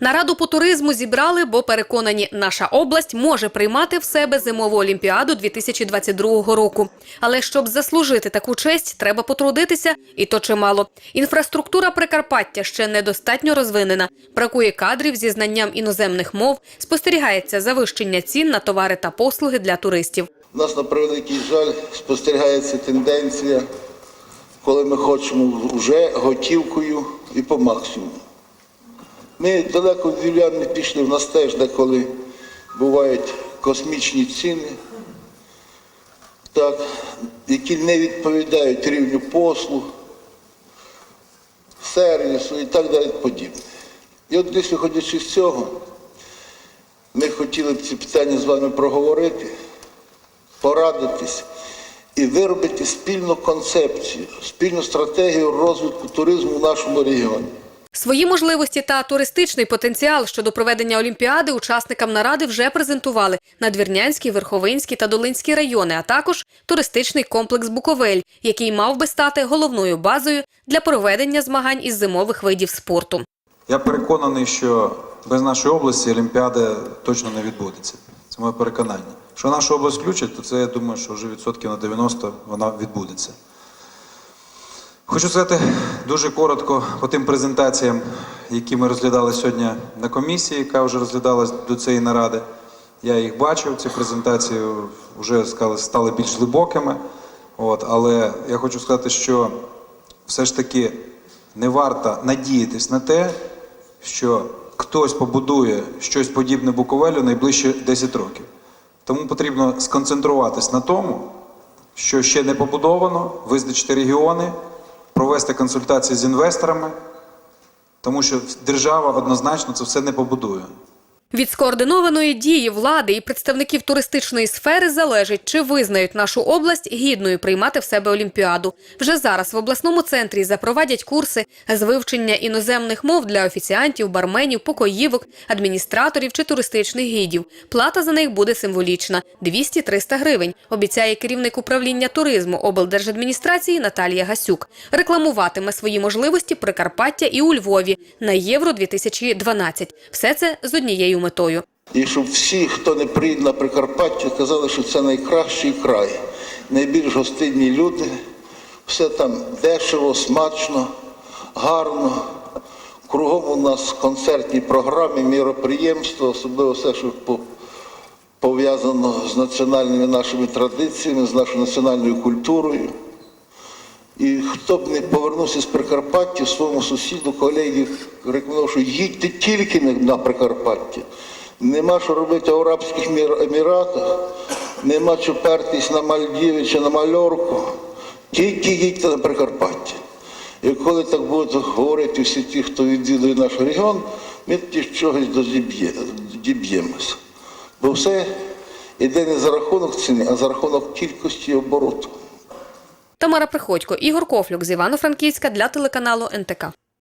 Нараду по туризму зібрали, бо переконані, наша область може приймати в себе зимову олімпіаду 2022 року. Але щоб заслужити таку честь, треба потрудитися, і то чимало. Інфраструктура Прикарпаття ще недостатньо розвинена. Бракує кадрів зі знанням іноземних мов. Спостерігається завищення цін на товари та послуги для туристів. У нас, на превеликий жаль, спостерігається тенденція, коли ми хочемо вже готівкою і по максимуму. Ми далеко від вілян не пішли, в нас теж деколи бувають космічні ціни, так, які не відповідають рівню послуг, сервісу і так далі подібне. І от десь виходячи з цього, ми хотіли б ці питання з вами проговорити порадитись і виробити спільну концепцію, спільну стратегію розвитку туризму в нашому регіоні. Свої можливості та туристичний потенціал щодо проведення олімпіади учасникам наради вже презентували Надвірнянський, Верховинський та Долинський райони, а також туристичний комплекс Буковель, який мав би стати головною базою для проведення змагань із зимових видів спорту. Я переконаний, що без нашої області Олімпіада точно не відбудеться. Це моє переконання. Якщо нашу область включать, то це я думаю, що вже відсотків на 90 вона відбудеться. Хочу сказати дуже коротко по тим презентаціям, які ми розглядали сьогодні на комісії, яка вже розглядалась до цієї наради. Я їх бачив, ці презентації вже стали більш глибокими. От, але я хочу сказати, що все ж таки не варто надіятись на те, що хтось побудує щось подібне Буковелю найближчі 10 років. Тому потрібно сконцентруватись на тому, що ще не побудовано, визначити регіони, провести консультації з інвесторами, тому що держава однозначно це все не побудує. Від скоординованої дії влади і представників туристичної сфери залежить, чи визнають нашу область гідною приймати в себе олімпіаду. Вже зараз в обласному центрі запровадять курси з вивчення іноземних мов для офіціантів, барменів, покоївок, адміністраторів чи туристичних гідів. Плата за них буде символічна 200-300 гривень. Обіцяє керівник управління туризму облдержадміністрації Наталія Гасюк. Рекламуватиме свої можливості Прикарпаття і у Львові на Євро 2012. Все це з однією метою. І щоб всі, хто не приїде на Прикарпаття, казали, що це найкращий край, найбільш гостинні люди, все там дешево, смачно, гарно. Кругом у нас концертні програми, міроприємства, особливо все, що пов'язано з національними нашими традиціями, з нашою національною культурою. І хто б не повернувся з Прикарпаття своєму сусіду, колегі, рекомендував, що їдьте тільки на Прикарпаття. Нема що робити в Арабських Еміратах, нема що пертись на Мальдіви чи на Мальорку. Тільки їдьте на Прикарпаття. І коли так будуть говорити всі ті, хто відвідує наш регіон, ми тоді чогось діб'ємося. Бо все йде не за рахунок ціни, а за рахунок кількості обороту. Тамара Приходько, Ігор Кофлюк з Івано-Франківська для телеканалу НТК.